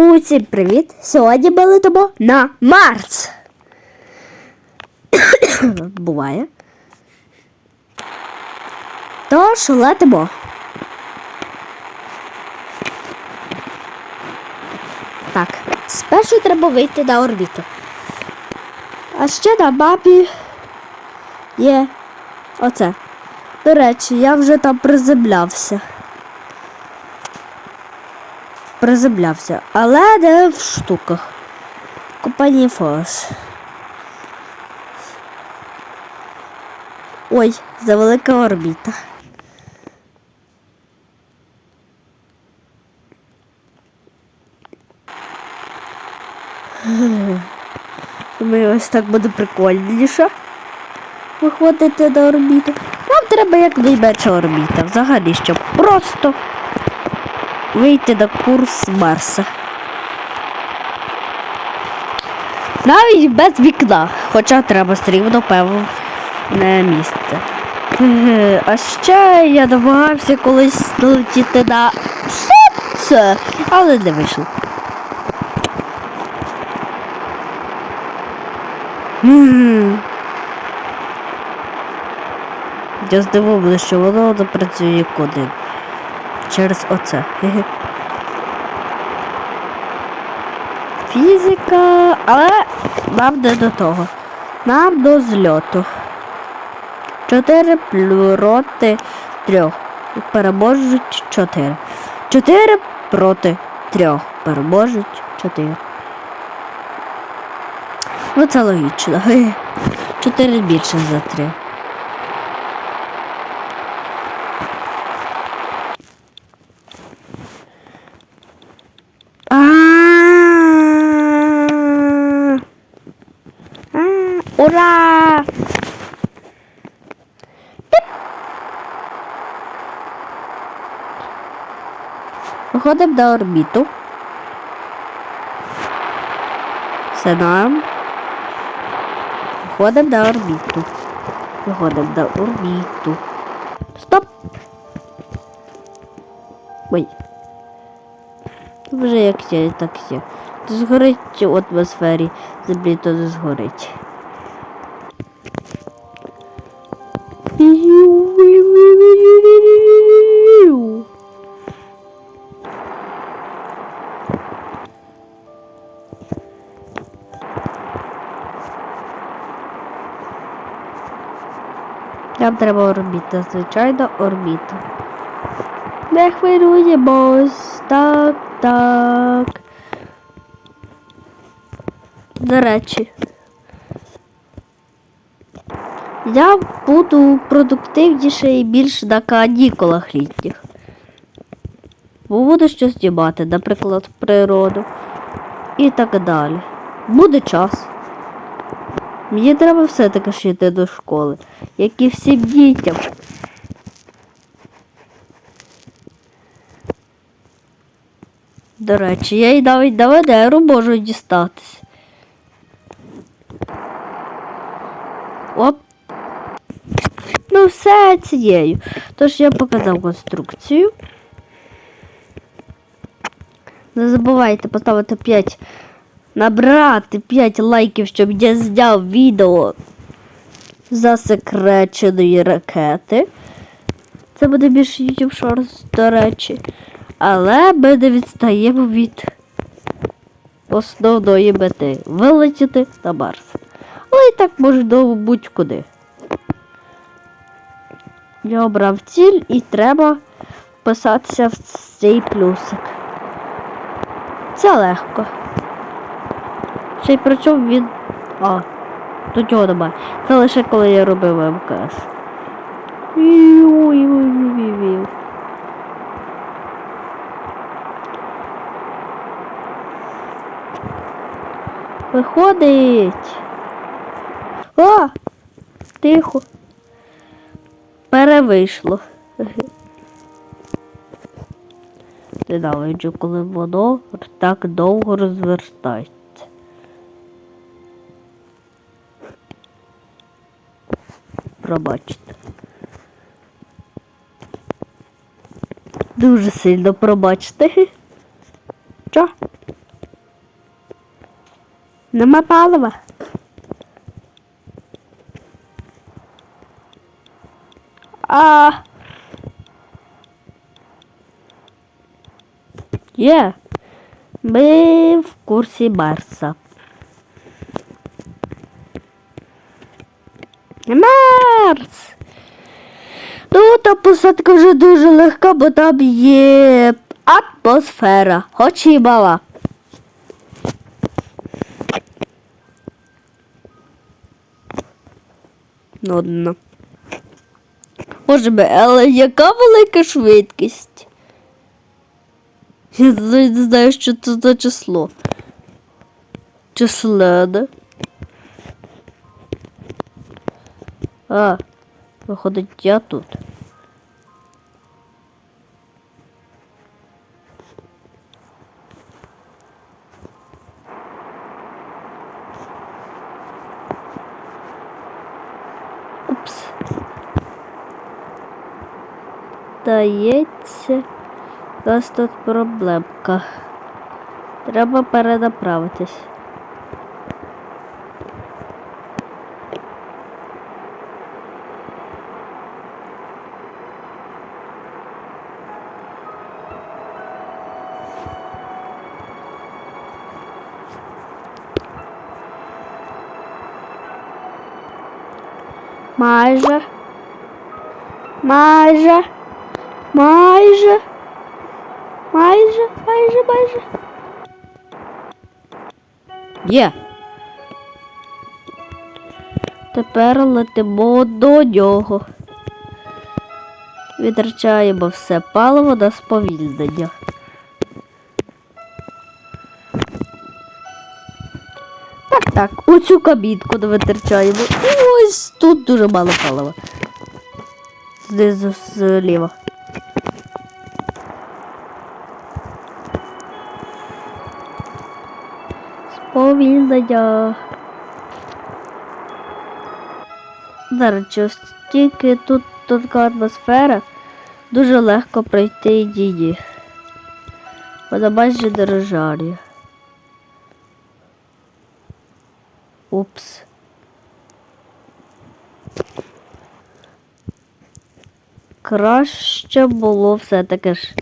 Усім привіт! Сьогодні ми летимо на Марс. Буває. Тож летимо. Так, спершу треба вийти на орбіту. А ще на мапі є оце. До речі, я вже там приземлявся. Приземлявся, але не в штуках. Компанії Фос. Ой, завелика орбіта. Думаю, ось так буде прикольніше. Виходити на орбіту. Нам треба як найменша орбіта. Взагалі, щоб просто вийти на курс Марса. Навіть без вікна, хоча треба все рівно певне місце. А ще я намагався колись долетіти на сонце, але не вийшло. Я здивований, що воно не працює як один. Через оце. Фізика, але нам не до того. Нам до зльоту. Чотири проти трьох. Переможуть чотири. Чотири проти трьох. Переможуть чотири. Ну це логічно. Чотири більше за три. Ура! Виходимо до орбіту. Все нам. Виходимо до орбіту. Виходимо до орбіту. Стоп! Ой. Вже як є, так є. Згорить у атмосфері землі, то згорить. Нам треба орбіта, звичайно, орбіта. Не хвилюємось. Так, так. До речі. Я буду продуктивніше і більш на канікулах літніх. Бо буду щось знімати, наприклад, природу і так далі. Буде час. Мені треба все-таки ж йти до школи, як і всім дітям. До речі, я й навіть на Венеру можу дістатись. Оп. Ну, все цією. Тож я показав конструкцію. Не забувайте поставити 5, набрати 5 лайків, щоб я зняв відео засекреченої ракети. Це буде більш YouTube Shorts, до речі. Але ми не відстаємо від основної мети вилетіти на Марс. Але і так може до будь-куди. Я обрав ціль і треба вписатися в цей плюсик. Це легко. Ще й причому він... А, тут його немає. Це лише коли я робив МКС. Виходить. О! Тихо. Перевийшло. Ненавиджу, коли воно так довго розвертається. Пробачте. Дуже сильно пробачте. Чо? Нема палива. А. Є. Ми в курсі Марса. Марс! Ну, та посадка вже дуже легка, бо там є атмосфера, хоч і мала. Нудно. Боже би, але яка велика швидкість? Я не знаю, що це за число. Численне. А, виходить, я тут. Упс. Здається, у нас тут проблемка. Треба перенаправитись. Майже. Майже. Майже. Майже, майже, майже. Є. Тепер летимо до нього. Відрачаємо все паливо на сповільнення. Так, так, оцю кабінку не витрачаємо. І тут дуже мало палива. Знизу зліва. Сповільнення. До речі, тільки тут тонка атмосфера, дуже легко пройти її. Вона майже не розжарює. Упс. Краще було все-таки ж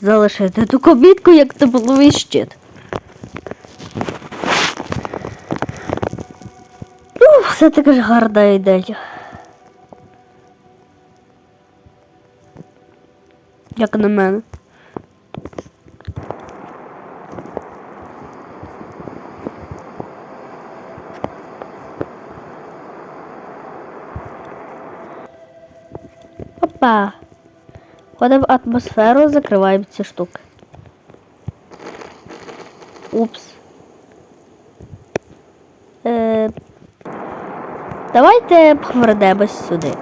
залишити ту кобітку, як це було щит. Ну, все-таки ж гарна ідея. Як на мене. Опа. Входимо в атмосферу, закриваємо ці штуки. Упс. Е, давайте повернемось сюди.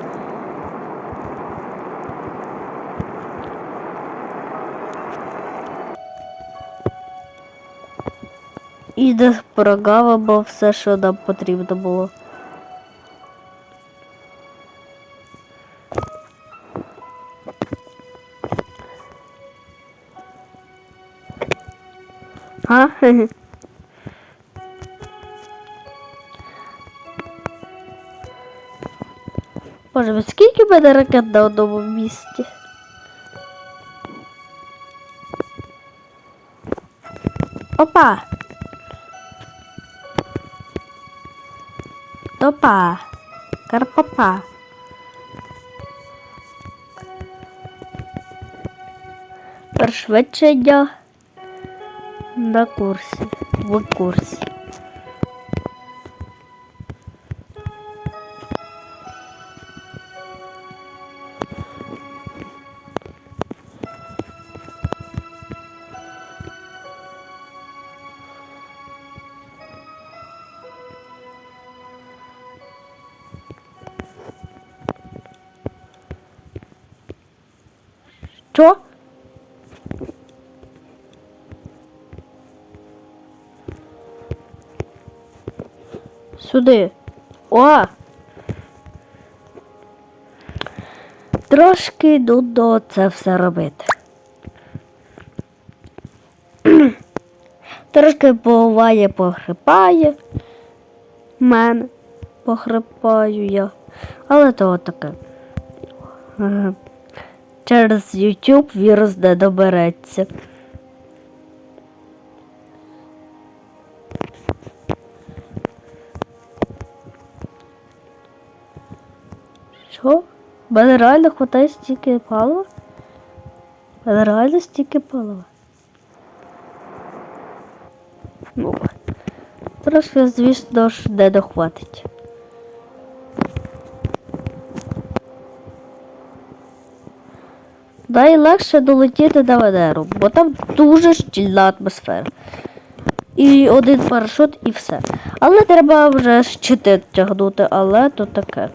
І не прогавимо все, що нам потрібно було. А? Боже, ви скільки мене ракет на одному місці? Опа! Опа! Карпопа! Пришвидшення на курсі. В курсі. Що? Сюди. О! Трошки нудно це все робити. Трошки буває погрипає. Мене погрипаю я. Але то таке. Через YouTube вірус не добереться. Що? В Мене реально хватає стільки палива? В Мене реально стільки палива. Ну, трошки, звісно ж, не дохватить. Дай легше долетіти до Венеру, бо там дуже щільна атмосфера. І один парашут і все. Але треба вже щити тягнути, але то таке.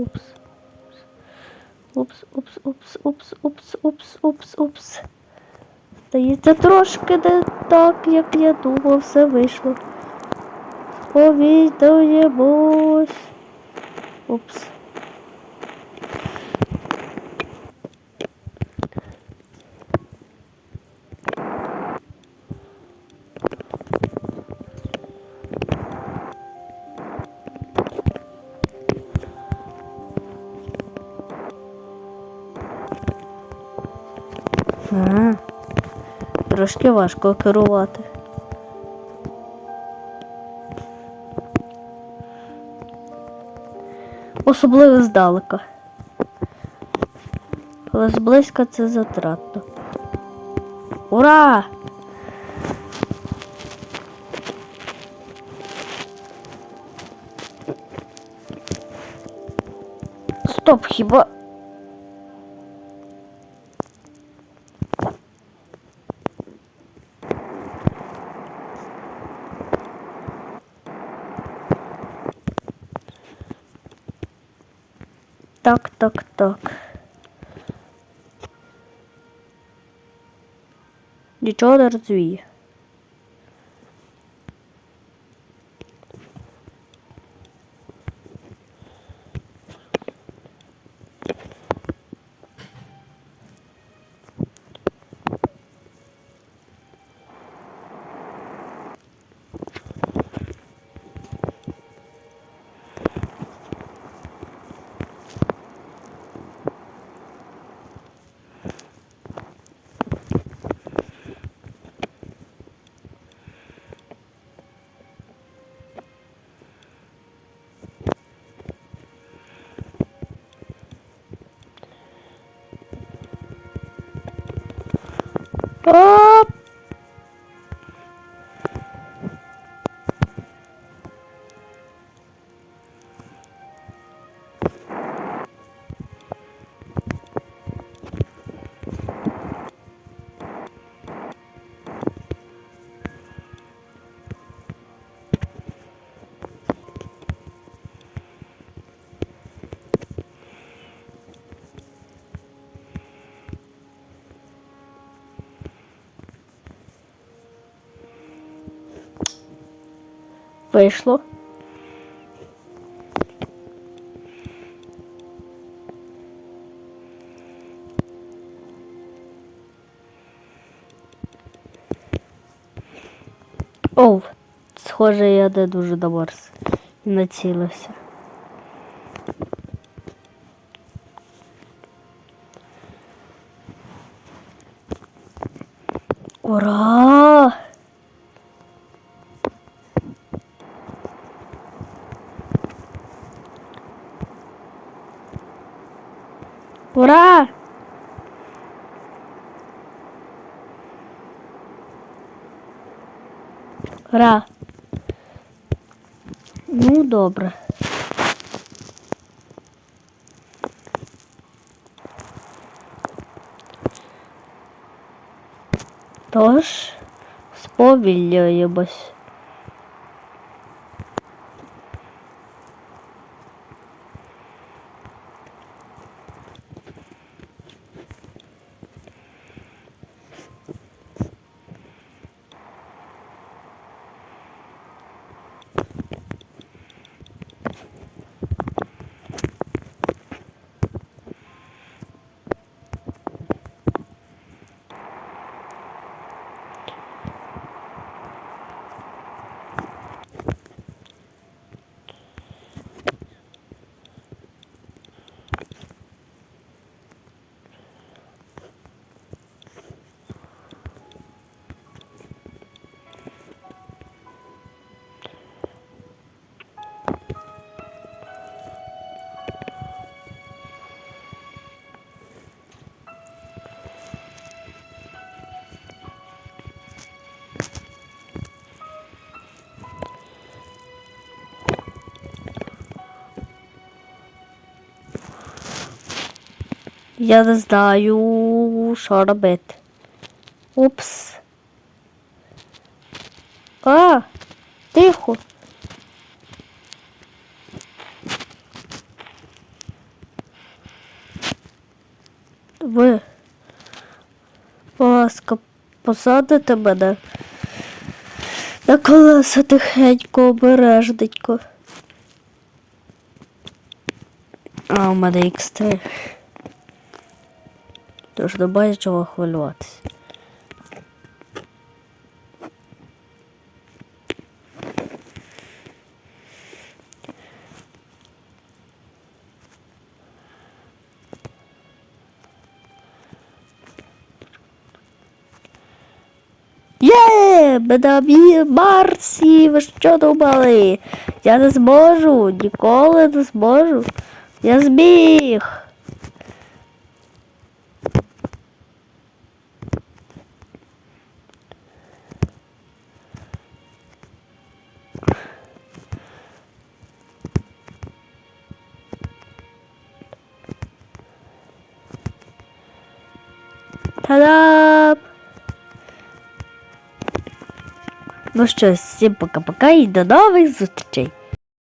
Упс. Упс. Упс, упс, упс, упс, упс, упс, упс. Здається, трошки не так, як я думав, все вийшло. Повідуємось. Упс. Трошки важко керувати. Особливо здалека. Але зблизька це затратно. Ура! Стоп, хіба. Так, так, так. Нічого не розуміє. Оп! Вийшло. Оу, схоже, я не дуже доморс і націлився. Ура! Ура! Ура! Ну, добре. Тож, сповільнюємось. Я не знаю, що робити. Упс. А, тихо. Ви, будь ласка, посадите мене на колеса тихенько, обережненько. А, у мене X3. Тож немає чого хвилюватися. Є, на Марсі, ви що думали? Я не зможу, ніколи не зможу. Я зміг. Та-дам! Ну що, всім пока-пока і до нових зустрічей.